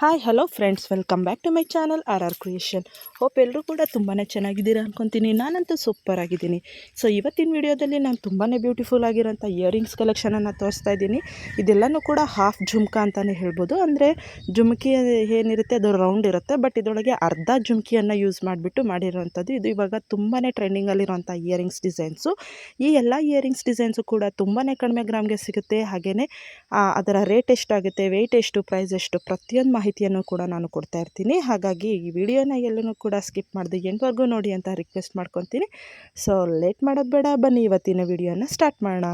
Hi hello friends welcome back to my channel R R creation hope ಎಲ್ಲರೂ ಕೂಡ ತುಂಬಾ ಚೆನ್ನಾಗಿದ್ದೀರಾ ಅನ್ಕೊತೀನಿ. ನಾನಂತೂ ಸೂಪರ್ ಆಗಿದ್ದೀನಿ. ಸೊ ಇವತ್ತಿನ ವಿಡಿಯೋದಲ್ಲಿ ನಾನು ತುಂಬಾ ಬ್ಯೂಟಿಫುಲ್ ಆಗಿರೋಂಥ ಇಯರಿಂಗ್ಸ್ ಕಲೆಕ್ಷನನ್ನು ತೋರಿಸ್ತಾ ಇದ್ದೀನಿ. ಇದೆಲ್ಲನೂ ಕೂಡ ಹಾಫ್ ಜುಮ್ಕಾ ಅಂತಲೇ ಹೇಳ್ಬೋದು. ಅಂದರೆ ಜುಮ್ಕಿ ಏನಿರುತ್ತೆ, ಅದು ರೌಂಡ್ ಇರುತ್ತೆ. ಬಟ್ ಇದರೊಳಗೆ ಅರ್ಧ ಜುಮ್ಕಿಯನ್ನು ಯೂಸ್ ಮಾಡಿಬಿಟ್ಟು ಮಾಡಿರೋವಂಥದ್ದು ಇದು ಇವಾಗ ತುಂಬಾ ಟ್ರೆಂಡಿಂಗಲ್ಲಿರುವಂಥ ಇಯರಿಂಗ್ಸ್ ಡಿಸೈನ್ಸು ಈ ಎಲ್ಲ ಇಯರಿಂಗ್ಸ್ ಡಿಸೈನ್ಸು ಕೂಡ ತುಂಬಾ ಕಡಿಮೆ ಗ್ರಾಮ್ಗೆ ಸಿಗುತ್ತೆ. ಹಾಗೆಯೇ ಅದರ ರೇಟ್ ಎಷ್ಟಾಗುತ್ತೆ ವೆಯ್ಟ್ ಎಷ್ಟು ಪ್ರೈಸ್ ಎಷ್ಟು, ಪ್ರತಿಯೊಂದು ಮಾಹಿತಿಯನ್ನು ಕೂಡ ನಾನು ಕೊಡ್ತಾ ಇರ್ತೀನಿ. ಹಾಗಾಗಿ ಈ ವಿಡಿಯೋನ ಎಲ್ಲೂ ಕೂಡ ಸ್ಕಿಪ್ ಮಾಡಿದೆ ಎಂಟವರೆಗೂ ನೋಡಿ ಅಂತ ರಿಕ್ವೆಸ್ಟ್ ಮಾಡ್ಕೊತೀನಿ. ಸೊ ಲೇಟ್ ಮಾಡೋದು ಬೇಡ. ಬನ್ನಿ ಇವತ್ತಿನ ವಿಡಿಯೋನ ಸ್ಟಾರ್ಟ್ ಮಾಡೋಣ.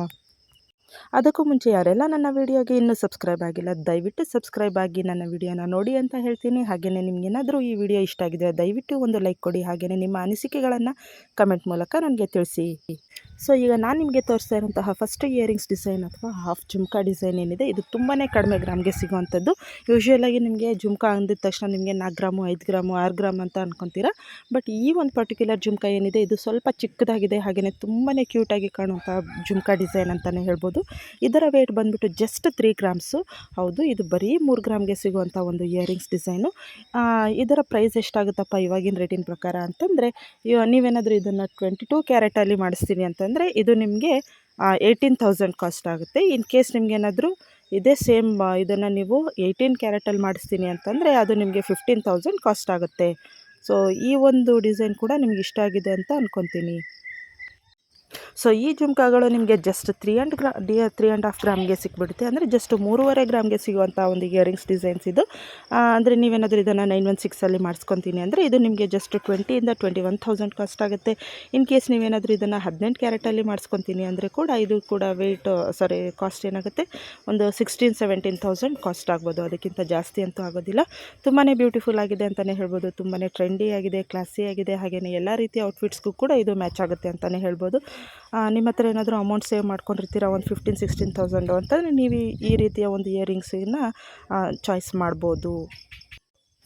ಅದಕ್ಕೂ ಮುಂಚೆ ಯಾರೆಲ್ಲ ನನ್ನ ವಿಡಿಯೋಗೆ ಇನ್ನೂ ಸಬ್ಸ್ಕ್ರೈಬ್ ಆಗಿಲ್ಲ, ದಯವಿಟ್ಟು ಸಬ್ಸ್ಕ್ರೈಬ್ ಆಗಿ ನನ್ನ ವಿಡಿಯೋನ ನೋಡಿ ಅಂತ ಹೇಳ್ತೀನಿ. ಹಾಗೆಯೇ ನಿಮಗೇನಾದರೂ ಈ ವಿಡಿಯೋ ಇಷ್ಟ ಆಗಿದೆ ದಯವಿಟ್ಟು ಒಂದು ಲೈಕ್ ಕೊಡಿ ಹಾಗೆಯೇ ನಿಮ್ಮ ಅನಿಸಿಕೆಗಳನ್ನು ಕಮೆಂಟ್ ಮೂಲಕ ನನಗೆ ತಿಳಿಸಿ. ಸೊ, ಈಗ ನಾನು ನಿಮಗೆ ತೋರಿಸ್ತಾ ಇರೋಂತಹ ಫಸ್ಟ್ ಇಯರಿಂಗ್ಸ್ ಡಿಸೈನ್ ಅಥವಾ ಹಾಫ್ ಜುಮ್ಕಾ ಡಿಸೈನ್ ಏನಿದೆ, ಇದು ತುಂಬಾ ಕಡಿಮೆ ಗ್ರಾಮ್ಗೆ ಸಿಗುವಂಥದ್ದು. ಯೂಶ್ವಲಾಗಿ ನಿಮಗೆ ಜುಮ್ಕಾ ಅಂದಿದ ತಕ್ಷಣ ನಿಮಗೆ ನಾಲ್ಕು ಗ್ರಾಮು ಐದು ಗ್ರಾಮು ಆರು ಗ್ರಾಮ್ ಅಂತ ಅನ್ಕೊತೀರಾ. ಬಟ್ ಈ ಒಂದು ಪರ್ಟಿಕ್ಯುಲರ್ ಜುಮ್ಕಾ ಏನಿದೆ, ಇದು ಸ್ವಲ್ಪ ಚಿಕ್ಕದಾಗಿದೆ ಹಾಗೆಯೇ ತುಂಬಾ ಕ್ಯೂಟಾಗಿ ಕಾಣುವಂಥ ಜುಮ್ಕಾ ಡಿಸೈನ್ ಅಂತಲೇ ಹೇಳ್ಬೋದು. ಇದರ ವೇಟ್ ಬಂದುಬಿಟ್ಟು ಜಸ್ಟ್ ತ್ರೀ ಗ್ರಾಮ್ಸು ಹೌದು, ಇದು ಬರೀ ಮೂರು ಗ್ರಾಮ್ಗೆ ಸಿಗುವಂಥ ಒಂದು ಇಯರಿಂಗ್ಸ್ ಡಿಸೈನು ಇದರ ಪ್ರೈಸ್ ಎಷ್ಟಾಗುತ್ತಪ್ಪ ಇವಾಗಿನ ರೇಟಿನ ಪ್ರಕಾರ ಅಂತಂದರೆ ನೀವೇನಾದರೂ ಇದನ್ನು ಟ್ವೆಂಟಿ ಟೂ ಕ್ಯಾರೆಟಲ್ಲಿ ಮಾಡಿಸ್ತೀನಿ ಅಂತಂದರೆ, ಇದು ನಿಮಗೆ ಏಯ್ಟೀನ್ ತೌಸಂಡ್ ಕಾಸ್ಟ್ ಆಗುತ್ತೆ. ಇನ್ ಕೇಸ್ ನಿಮಗೇನಾದರೂ ಇದೇ ಸೇಮ್ ಇದನ್ನು ನೀವು ಏಯ್ಟೀನ್ ಕ್ಯಾರೆಟಲ್ಲಿ ಮಾಡಿಸ್ತೀನಿ ಅಂತಂದರೆ, ಅದು ನಿಮಗೆ ಫಿಫ್ಟೀನ್ ತೌಸಂಡ್ ಕಾಸ್ಟ್ ಆಗುತ್ತೆ. ಸೊ ಈ ಒಂದು ಡಿಸೈನ್ ಕೂಡ ನಿಮ್ಗೆ ಇಷ್ಟ ಆಗಿದೆ ಅಂತ ಅಂದ್ಕೊತೀನಿ ಸೊ ಈ ಜುಮ್ಕಾಗಳು ನಿಮಗೆ ಜಸ್ಟ್ ತ್ರೀ ಆ್ಯಂಡ್ ಗ್ರಾ ಡಿ ತ್ರೀ ಆ್ಯಂಡ್ ಹಾಫ್ ಗ್ರಾಮ್ಗೆ ಸಿಕ್ಬಿಡುತ್ತೆ. ಅಂದರೆ ಜಸ್ಟ್ ಮೂರುವರೆ ಗ್ರಾಮ್ಗೆ ಸಿಗುವಂಥ ಒಂದು ಇಯರಿಂಗ್ಸ್ ಡಿಸೈನ್ಸ್ ಇದು. ಅಂದರೆ ನೀವೇನಾದರೂ ಇದನ್ನು ನೈನ್ ಒನ್ ಸಿಕ್ಸಲ್ಲಿ ಮಾಡಿಸ್ಕೊತೀನಿ ಅಂದರೆ ಇದು ನಿಮಗೆ ಜಸ್ಟ್ ಟ್ವೆಂಟಿಯಿಂದ ಟ್ವೆಂಟಿ ಒನ್ ತೌಸಂಡ್ ಕಾಸ್ಟ್ ಆಗುತ್ತೆ. ಇನ್ ಕೇಸ್ ನೀವೇನಾದರೂ ಇದನ್ನು ಹದಿನೆಂಟು ಕ್ಯಾರೆಟಲ್ಲಿ ಮಾಡಿಸ್ಕೊತೀನಿ ಅಂದರೆ ಕೂಡ ಇದು ಕೂಡ ವೆಯ್ಟ್ ಸಾರಿ ಕಾಸ್ಟ್ ಏನಾಗುತ್ತೆ? ಒಂದು ಸಿಕ್ಸ್ಟೀನ್ ಸೆವೆಂಟೀನ್ ತೌಸಂಡ್ ಕಾಸ್ಟ್ ಆಗ್ಬೋದು. ಅದಕ್ಕಿಂತ ಜಾಸ್ತಿ ಅಂತೂ ಆಗೋದಿಲ್ಲ. ತುಂಬಾ ಬ್ಯೂಟಿಫುಲ್ ಆಗಿದೆ ಅಂತಲೇ ಹೇಳ್ಬೋದು. ತುಂಬಾ ಟ್ರೆಂಡಿ ಆಗಿದೆ ಕ್ಲಾಸಿ ಆಗಿದೆ. ಹಾಗೆಯೇ ಎಲ್ಲ ರೀತಿಯ ಔಟ್ಫಿಟ್ಸ್ಗೂ ಕೂಡ ಇದು ಮ್ಯಾಚ್ ಆಗುತ್ತೆ ಅಂತಲೇ ಹೇಳ್ಬೋದು. ನಿಮ್ಮ ಹತ್ರ ಏನಾದರೂ ಅಮೌಂಟ್ ಸೇವ್ ಮಾಡ್ಕೊಂಡಿರ್ತೀರ? ಒಂದು ಫಿಫ್ಟೀನ್ ಸಿಕ್ಸ್ಟೀನ್ ತೌಸಂಡು ಅಂತಂದರೆ ನೀವು ಈ ರೀತಿಯ ಒಂದು ಇಯರಿಂಗ್ಸನ್ನು ಚಾಯ್ಸ್ ಮಾಡ್ಬೋದು.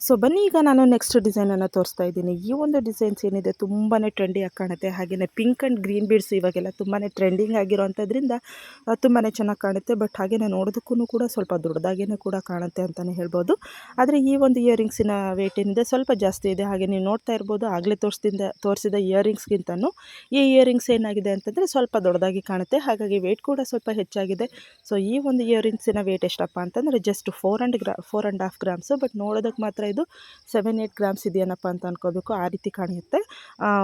ಸೊ ಬನ್ನಿ ಈಗ ನಾನು ನೆಕ್ಸ್ಟ್ ಡಿಸೈನನ್ನು ತೋರಿಸ್ತಾ ಇದ್ದೀನಿ. ಈ ಒಂದು ಡಿಸೈನ್ಸ್ ಏನಿದೆ ತುಂಬಾ ಟ್ರೆಂಡಿಯಾಗಿ ಕಾಣುತ್ತೆ. ಹಾಗೆಯೇ ಪಿಂಕ್ ಆ್ಯಂಡ್ ಗ್ರೀನ್ ಬೀಡ್ಸ್ ಇವಾಗೆಲ್ಲ ತುಂಬಾ ಟ್ರೆಂಡಿಂಗ್ ಆಗಿರೋಂಥದ್ರಿಂದ ತುಂಬಾ ಚೆನ್ನಾಗಿ ಕಾಣುತ್ತೆ. ಬಟ್ ಹಾಗೆಯೇ ನೋಡೋದಕ್ಕೂ ಕೂಡ ಸ್ವಲ್ಪ ದೊಡ್ಡದಾಗೇ ಕೂಡ ಕಾಣುತ್ತೆ ಅಂತಲೇ ಹೇಳ್ಬೋದು. ಆದರೆ ಈ ಒಂದು ಇಯರಿಂಗ್ಸಿನ ವೇಟ್ ಏನಿದೆ ಸ್ವಲ್ಪ ಜಾಸ್ತಿ ಇದೆ. ಹಾಗೆ ನೀವು ನೋಡ್ತಾ ಇರ್ಬೋದು, ಆಗಲೇ ತೋರಿಸಿದ ತೋರಿಸಿದ ಇಯರಿಂಗ್ಸ್ಗಿಂತನೂ ಈ ಇಯರಿಂಗ್ಸ್ ಏನಾಗಿದೆ ಅಂತಂದರೆ ಸ್ವಲ್ಪ ದೊಡ್ಡದಾಗಿ ಕಾಣುತ್ತೆ. ಹಾಗಾಗಿ ವೇಟ್ ಕೂಡ ಸ್ವಲ್ಪ ಹೆಚ್ಚಾಗಿದೆ. ಸೊ ಈ ಒಂದು ಇಯರಿಂಗ್ಸಿನ ವೇಟ್ ಎಷ್ಟಪ್ಪ ಅಂತಂದರೆ just four and ಗ್ರಾ four and half grams but ನೋಡೋದಕ್ಕೆ ಮಾತ್ರ ಇದು ಸೆವೆನ್ ಏಯ್ಟ್ ಗ್ರಾಮ್ಸ್ ಇದೆಯೇನಪ್ಪ ಅಂತ ಅನ್ಕೋಬೇಕು, ಆ ರೀತಿ ಕಾಣುತ್ತೆ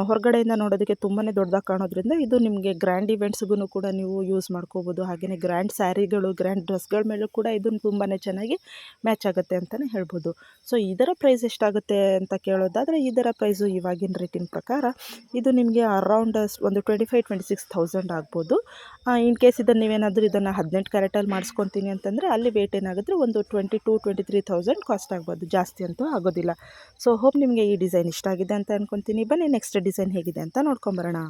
ಹೊರಗಡೆಯಿಂದ ನೋಡೋದಕ್ಕೆ ತುಂಬಾ ದೊಡ್ಡದಾಗಿ ಕಾಣೋದ್ರಿಂದ ಇದು ನಿಮಗೆ ಗ್ರ್ಯಾಂಡ್ ಇವೆಂಟ್ಸ್ಗೂ ಕೂಡ ನೀವು ಯೂಸ್ ಮಾಡ್ಕೋಬೋದು. ಹಾಗೆಯೇ ಗ್ರ್ಯಾಂಡ್ ಸ್ಯಾರಿಗಳು ಗ್ರ್ಯಾಂಡ್ ಡ್ರೆಸ್ಗಳ ಮೇಲೂ ಕೂಡ ಇದು ತುಂಬಾ ಚೆನ್ನಾಗಿ ಮ್ಯಾಚ್ ಆಗುತ್ತೆ ಅಂತಲೇ ಹೇಳ್ಬೋದು. ಸೊ ಇದರ ಪ್ರೈಸ್ ಎಷ್ಟಾಗುತ್ತೆ ಅಂತ ಕೇಳೋದಾದರೆ, ಇದರ ಪ್ರೈಸು ಇವಾಗಿನ ರೇಟಿನ ಪ್ರಕಾರ ಇದು ನಿಮಗೆ ಅರೌಂಡ್ ಒಂದು twenty five twenty six thousand ಆಗ್ಬೋದು ಇನ್ ಕೇಸ್ ಇದನ್ನು ನೀವೇನಾದರೂ ಇದನ್ನು ಹದಿನೆಂಟು ಕ್ಯಾರೆಟಲ್ಲಿ ಮಾಡಿಸ್ಕೊತೀನಿ ಅಂತಂದರೆ, ಅಲ್ಲಿ ವೇಟ್ ಏನಾಗುತ್ತೆ, ಒಂದು twenty two twenty three thousand cost ಆಗ್ಬೋದು ಜಾಸ್ತಿ ಅಂತೂ ಆಗೋದಿಲ್ಲ. ಸೊ ಹೋಪ್ ನಿಮಗೆ ಈ ಡಿಸೈನ್ ಇಷ್ಟ ಆಗಿದೆ ಅಂತ ಅಂದ್ಕೊತೀನಿ ಬನ್ನಿ ನೆಕ್ಸ್ಟ್ ಡಿಸೈನ್ ಹೇಗಿದೆ ಅಂತ ನೋಡ್ಕೊಂಬರೋಣ.